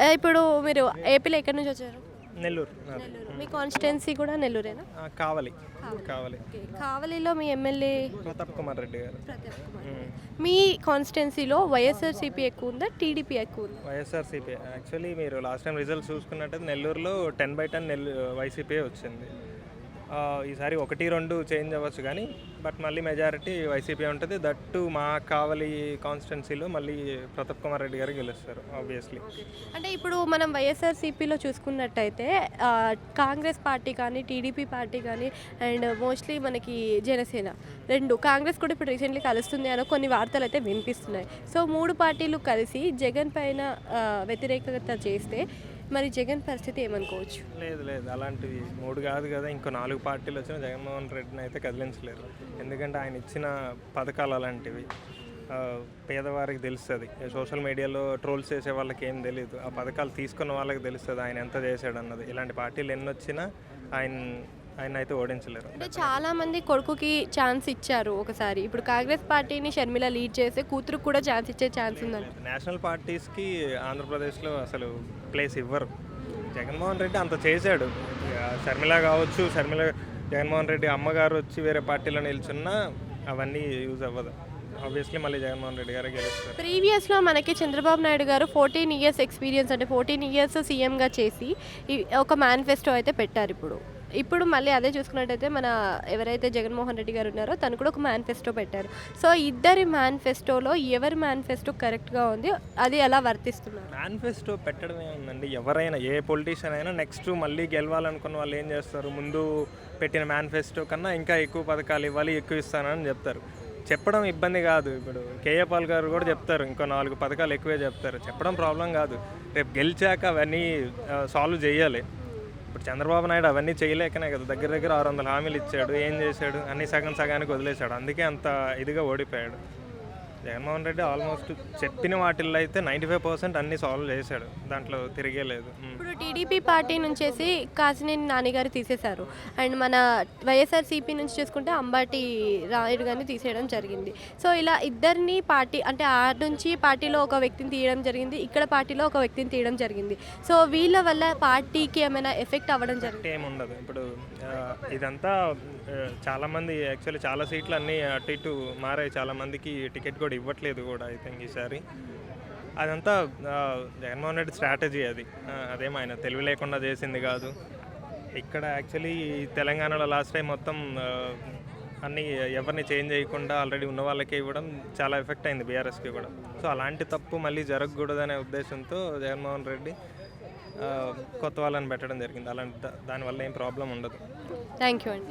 ఇప్పుడు మీరు ఏపీలో ఎక్కడి నుంచి వచ్చారు? నెల్లూరు. నెల్లూరు. మీ కాన్స్టిట్యున్సీ కూడా నెల్లూరేనా? కావలి. కావలి. కావలిలో మీ ఎమ్మెల్యే? ప్రతాప్ కుమార్ రెడ్డి గారు. మీ కాన్స్టిట్యున్సీలో వైఎస్ఆర్సీపీ ఎక్కువ ఉందా? టీడీపీ ఎక్కువ ఉందా? వైఎస్ఆర్సీపీ. యాక్చువల్లీ మీరు లాస్ట్ టైం రిజల్ట్స్ చూసుకున్నట్టయితే నెల్లూరులో టెన్ బై టెన్ నెల్లు వైసీపీ వచ్చింది. ఈసారి ఒకటి రెండు చేంజ్ అవ్వచ్చు కానీ బట్ మళ్ళీ మెజారిటీ వైసీపీ ఉంటుంది. దట్టు మా కావలి కాన్స్టిట్యున్సీలో మళ్ళీ ప్రతాప్ కుమార్ రెడ్డి గారు గెలుస్తారు ఆబ్వియస్లీ అంటే ఇప్పుడు మనం వైఎస్ఆర్సీపీలో చూసుకున్నట్టయితే కాంగ్రెస్ పార్టీ కానీ టీడీపీ పార్టీ కానీ అండ్ మోస్ట్లీ మనకి జనసేన రెండు. కాంగ్రెస్ కూడా ఇప్పుడు రీసెంట్లీ కలుస్తుంది అని కొన్ని వార్తలు అయితే వినిపిస్తున్నాయి. సో మూడు పార్టీలు కలిసి జగన్ పైన వ్యతిరేకత చేస్తే మరి జగన్ పరిస్థితి ఏమనుకోవచ్చు? లేదు లేదు. అలాంటివి మూడు కాదు కదా. ఇంకో నాలుగు పార్టీలు వచ్చిన జగన్మోహన్ రెడ్డిని అయితే కదిలించలేరు. ఎందుకంటే ఆయన ఇచ్చిన పథకాలు అలాంటివి పేదవారికి తెలుస్తుంది. సోషల్ మీడియాలో ట్రోల్స్ చేసే వాళ్ళకి ఏం తెలియదు ఆ పథకాలు తీసుకున్న వాళ్ళకి తెలుస్తుంది ఆయన ఎంత చేశాడన్నది. ఇలాంటి పార్టీలు ఎన్నొచ్చినా ఆయన ఆయన అయితే ఓడించలేరు. అంటే చాలా మంది కొడుకుకి ఛాన్స్ ఇచ్చారు ఒకసారి. ఇప్పుడు కాంగ్రెస్ పార్టీని షర్మిల లీడ్ చేస్తే కూతురుకు కూడా ఛాన్స్ ఇచ్చే ఛాన్స్ ఉందంట. నేషనల్ పార్టీస్కి ఆంధ్రప్రదేశ్లో అసలు ప్లేస్ ఇవ్వరు. జగన్మోహన్ రెడ్డి అంత చేశాడు. షర్మిల కావచ్చు షర్మిల జగన్మోహన్ రెడ్డి అమ్మగారు వచ్చి వేరే పార్టీలో నిల్చున్నా అవన్నీ యూజ్ అవ్వదు. ఆబ్వియస్లీ మళ్ళీ జగన్మోహన్ రెడ్డి గారే గెలుస్తారు. ప్రీవియస్లో మనకి Chandrababu Naidu garu fourteen years experience అంటే ఫోర్టీన్ ఇయర్స్ సీఎంగా చేసి ఒక మేనిఫెస్టో అయితే పెట్టారు ఇప్పుడు. ఇప్పుడు మళ్ళీ అదే చూసుకున్నట్టయితే మన ఎవరైతే జగన్మోహన్ రెడ్డి గారు ఉన్నారో తను కూడా ఒక మేనిఫెస్టో పెట్టారు. సో ఇద్దరి మేనిఫెస్టోలో ఎవరి మేనిఫెస్టో కరెక్ట్గా ఉంది అది ఎలా వర్తిస్తున్నారు? మేనిఫెస్టో పెట్టడమే ఉందండి. ఎవరైనా ఏ పొలిటీషియన్ అయినా నెక్స్ట్ మళ్ళీ గెలవాలనుకున్న వాళ్ళు ఏం చేస్తారు? ముందు పెట్టిన మేనిఫెస్టో కన్నా ఇంకా ఎక్కువ పథకాలు ఇవ్వాలి ఎక్కువ ఇస్తానని చెప్తారు. చెప్పడం ఇబ్బంది కాదు. ఇప్పుడు కేఏ పాల్ గారు కూడా చెప్తారు ఇంకో నాలుగు పథకాలు ఎక్కువే చెప్తారు. చెప్పడం ప్రాబ్లం కాదు. రేపు గెలిచాక అవన్నీ సాల్వ్ చేయాలి. ఇప్పుడు చంద్రబాబు నాయుడు అవన్నీ చేయలేకనే కదా. దగ్గర దగ్గర ఆరు వందల హామీలు ఇచ్చాడు ఏం చేశాడు అన్ని సగం సగానికి వదిలేశాడు. అందుకే అంత ఇదిగా ఓడిపోయాడు. జగన్మోహన్ రెడ్డి ఆల్మోస్ట్ చెప్పిన వాటిల్లో అయితే నైంటీ ఫైవ్ పర్సెంట్ అన్ని సాల్వ్ చేశాడు. దాంట్లో తిరిగే లేదు. ఇప్పుడు టీడీపీ పార్టీ నుంచేసి కాసినేని నానిగారు తీసేశారు. అండ్ మన వైఎస్ఆర్సీపీ నుంచి చూసుకుంటే అంబాటి రాయుడు గారిని తీసేయడం జరిగింది. సో ఇలా ఇద్దరిని పార్టీ అంటే ఆ నుంచి పార్టీలో ఒక వ్యక్తిని తీయడం జరిగింది. ఇక్కడ పార్టీలో ఒక వ్యక్తిని తీయడం జరిగింది. సో వీళ్ళ వల్ల పార్టీకి ఏమైనా ఎఫెక్ట్ అవ్వడం జరిగింది ఏముండదు. ఇప్పుడు ఇదంతా చాలామంది యాక్చువల్లీ చాలా సీట్లు అన్నీ అటు ఇటు మారాయి. చాలామందికి టికెట్ కూడా ఇవ్వట్లేదు కూడా ఐ థింక్ ఈసారి. అదంతా జగన్మోహన్ రెడ్డి స్ట్రాటజీ అది. ఆ, అదేం ఆయన తెలివి లేకుండా చేసింది కాదు. ఇక్కడ యాక్చువల్లీ తెలంగాణలో లాస్ట్ టైం మొత్తం అన్నీ ఎవరిని చేంజ్ చేయకుండా ఆల్రెడీ ఉన్న వాళ్ళకే ఇవ్వడం చాలా ఎఫెక్ట్ అయింది బీఆర్ఎస్కి కూడా. సో అలాంటి తప్పు మళ్ళీ జరగకూడదనే ఉద్దేశంతో జగన్మోహన్ రెడ్డి కొత్త వాళ్ళని పెట్టడం జరిగింది. అలాంటి దానివల్ల ఏం ప్రాబ్లం ఉండదు. థ్యాంక్ యూ అండి.